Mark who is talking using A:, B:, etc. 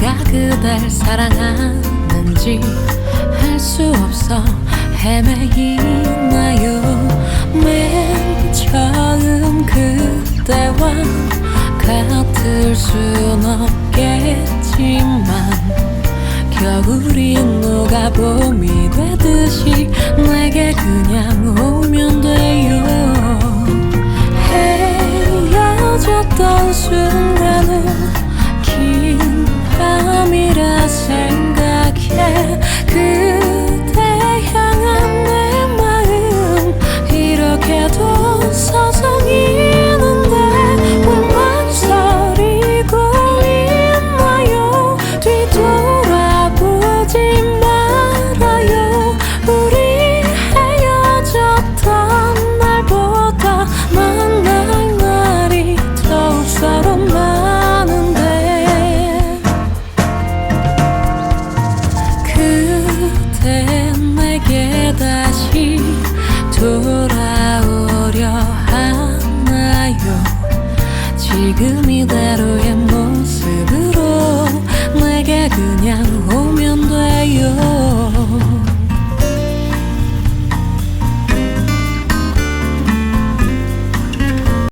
A: 내가 그댈 사랑하는지 알 수 없어 헤매이나요? 맨 처음 그때와 같을 순 없겠지만 겨울이 누가 봄이 되듯이 내게 그냥 오면 돼요. 헤어졌던 순간은 돌아오려 하나요? 지금 이대로